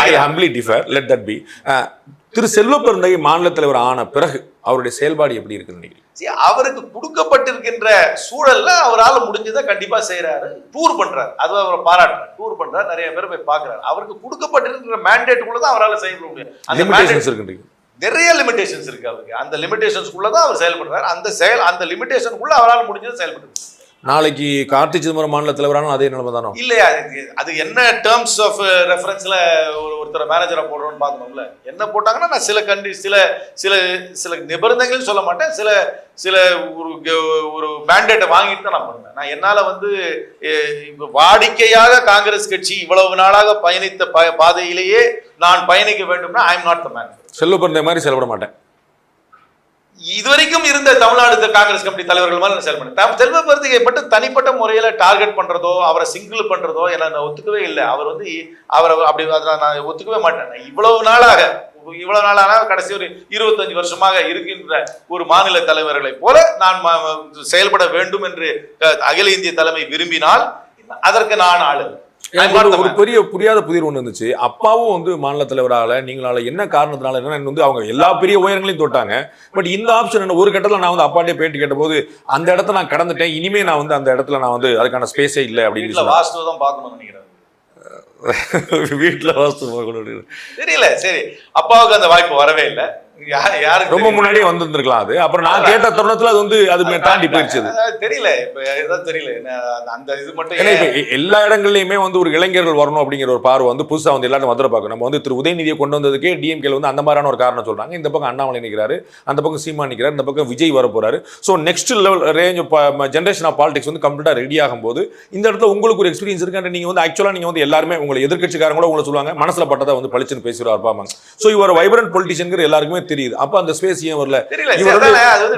நினைக்கிறேன் humbly differ let that be Thiru Selva Perunthagai மாநில தலைவர் ஆன பிறகு அவருடைய செயல்பாடு எப்படி இருக்குன்னு அவருக்கு கொடுக்கப்பட்டிருக்கின்ற சூழல்ல அவரால முடிஞ்சதை கண்டிப்பா செய்யறாரு டூர் பண்றாரு. அது அவரை பாராட்டுறாரு. டூர் பண்றாரு. நிறைய பேர் போய் பாக்குறாரு அவருக்கு கொடுக்கப்பட்டிருக்கிற மேண்டேட்டுக்குள்ள தான் அவரால செய்ய முடியும். அந்த லிமிடேஷன்ஸ் இருக்குன்றீங்க. நிறைய லிமிடேஷன்ஸ் இருக்கு அவருக்கு. அந்த லிமிடேஷன்ஸ்குள்ள தான் அவர் செயல்படுறாரு. அந்த செயல் அந்த லிமிடேஷனுக்குள்ள அவரால் முடிஞ்சதை செயல்படுறாரு நாளைக்கு கார்த்தி சிதம்பரம் மாநில தலைவரான அதே நிலைமை தானோ? இல்லையா அது- என்ன டேர்ம்ஸ் ஆஃப் ரெஃபரன்ஸ்ல ஒரு ஒருத்தர் மேனேஜரா போடுறோம்னு பார்க்கணும்ல? என்ன போட்டாங்கன்னா நான் சில கண்டி சில சில சில நிபந்தனைகள் சொல்ல மாட்டேன். சில சில ஒரு ஒரு மேண்டேட்டை வாங்கிட்டு தான் நான் பண்ணுவேன். நான் என்னால வந்து வாடிக்கையாக காங்கிரஸ் கட்சி இவ்வளவு நாளாக பயணித்த ப- பாதையிலேயே நான் பயணிக்க வேண்டும்னா I am not the man Selva மாதிரி செயல்பட மாட்டேன். இதுவரைக்கும் இருந்த தமிழ்நாடு காங்கிரஸ் கமிட்டி தலைவர்கள் மாதிரி நான் செயல்பட்டேன் செல்வ பருத்திகை மட்டும் தனிப்பட்ட முறையில டார்கெட் பண்றதோ அவரை சிங்கிள் பண்றதோ என்ன நான் ஒத்துக்கவே இல்லை. அவர் வந்து அவரை அப்படி நான் ஒத்துக்கவே மாட்டேன். நான் இவ்வளவு நாளாக இவ்வளவு நாளான கடைசி ஒரு இருபத்தஞ்சு வருஷமாக இருக்கின்ற ஒரு மாநில தலைவர்களை போல நான் செயல்பட வேண்டும் என்று அகில இந்திய தலைமை விரும்பினால் அதற்கு நான் ஆளு ஒரு- பெரிய புரியாத புதிர் ஒன்று இருந்துச்சு அப்பாவும் வந்து மாநில தலைவரால நீங்களால என்ன காரணத்தினால என்ன வந்து அவங்க எல்லா பெரிய உயரங்களையும் தொட்டாங்க. பட் இந்த ஆப்ஷன் என்ன ஒரு கட்டத்துல நான் வந்து அப்பாட்டே பேட்டி கேட்டபோது அந்த இடத்த நான் கடந்துட்டேன். இனிமே நான் வந்து அந்த இடத்துல நான் வந்து அதுக்கான ஸ்பேஸே இல்லை அப்படின்னு வாஸ்து தான் பார்க்கணும்னு நினைக்கிறேன். வீட்டுல வாஸ்து பார்க்கணும். தெரியல சரி. அப்பாவுக்கு அந்த வாய்ப்பு வரவே இல்லை. ரொம்ப? முன்னாடியே வந்திருந்திருக்கலாம் அது. அப்புறம் நான் கேட்ட தருணத்துல அது வந்து அது தாண்டி. அதாவது தெரியல. தெரியல. அந்த- இது மட்டும் எல்லா இடங்கள்லயுமே வந்து ஒரு இளைஞர்கள் வரணும் அப்படிங்கிற ஒரு பார்வை வந்து புதுசா வந்து எல்லாரும் வந்துட பார்க்கணும். நம்ம வந்து திரு உதயநிதியை கொண்டு வந்ததுக்கே டிஎம்கேல வந்து அந்த மாதிரியான ஒரு காரணம் சொல்றாங்க. இந்த பக்கம் அண்ணாமலை நிற்கிறாரு அந்த பக்கம் சீமா நிற்கிறாரு இந்த பக்கம் விஜய் வர போறாரு. So next level range generation of politics வந்து கம்ப்ளீட்டா ரெடி ஆகும்போது இந்த இடத்துல உங்களுக்கு ஒரு எக்ஸ்பீரியன்ஸ் இருக்கு நீங்க வந்து ஆக்சுவலா நீங்க வந்து எல்லாருமே உங்களை எதிர்க்கட்சிக்காரங்க கூட உங்களை சொல்லுவாங்க. மனசுல பட்டதை வந்து பளிச்சுன்னு பேசிடுவார் பாப்பாங்க ஸோ இவர் வைப்ரண்ட் பொலிட்டிஷியன்கிற எல்லாருக்குமே தெரியுது. அப்ப அந்த ஸ்பேஸ் ஏன் வரல?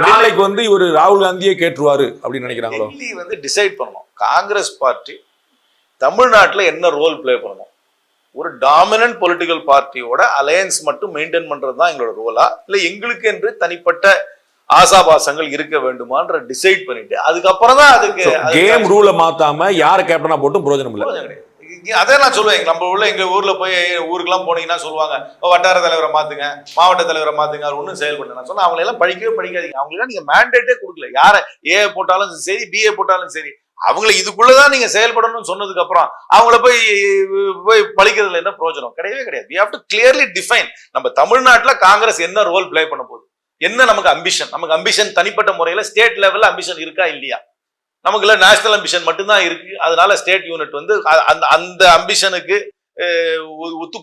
நாளைக்கு வந்து இவர் ராகுல் காந்தியே கேட்டுருவாரு அப்படின்னு நினைக்கிறாங்களோ? வந்து டிசைட் பண்ணணும். காங்கிரஸ் பார்ட்டி தமிழ்நாட்டுல என்ன ரோல் ப்ளே பண்ணணும்? ஒரு டாமினன்ட் பொலிட்டிக்கல் பார்ட்டியோட அலையன்ஸ் மட்டும் மெயின்டைன் பண்றது தான் எங்களோட ரோலா இல்ல எங்களுக்கு என்று தனிப்பட்ட ஆசாபாசங்கள் இருக்க வேண்டுமான்ற டிசைட் பண்ணிட்டு அதுக்கப்புறம் தான் அதுக்கு கேம் ரூலை மாத்தாம யார கேப்டனா போட்டும் பிரயோஜனம் இல்லை. அதே நான் சொல்லுவேன். நம்ம உள்ள எங்க ஊர்ல போய் ஊருக்கெல்லாம் போனீங்கன்னா சொல்லுவாங்க "ஓ, வட்டார தலைவரை மாத்துங்க மாவட்ட தலைவரை மாத்துங்க அவர் ஒன்றும் செயல்படல. நான் சொன்னேன் அவங்களெல்லாம் படிக்கவே படிக்காதீங்க. அவங்களுக்கு நீங்க மேண்டேட்டே கொடுக்கல. யாரை ஏ போட்டாலும் சரி பிஏ போட்டாலும் சரி அவங்களை இதுக்குள்ளதான் நீங்க செயல்படணும்னு சொன்னதுக்கு அப்புறம் அவங்கள போய் போய் பழிக்கிறதுல என்ன பிரயோஜனம் கிடையவே கிடையாது. We have to clearly define நம்ம தமிழ்நாட்டில் காங்கிரஸ் என்ன ரோல் ப்ளே பண்ண போகுது? என்ன நமக்கு அம்பிஷன் நமக்கு அம்பிஷன் தனிப்பட்ட முறையில் ஸ்டேட் லெவலில் அம்பிஷன் இருக்கா இல்லையா? நமக்கு இல்ல நேஷனல் அம்பிஷன் மட்டும்தான் இருக்கு. அதனால ஸ்டேட் யூனிட் வந்து அந்த அந்த அம்பிஷனுக்கு ஒத்து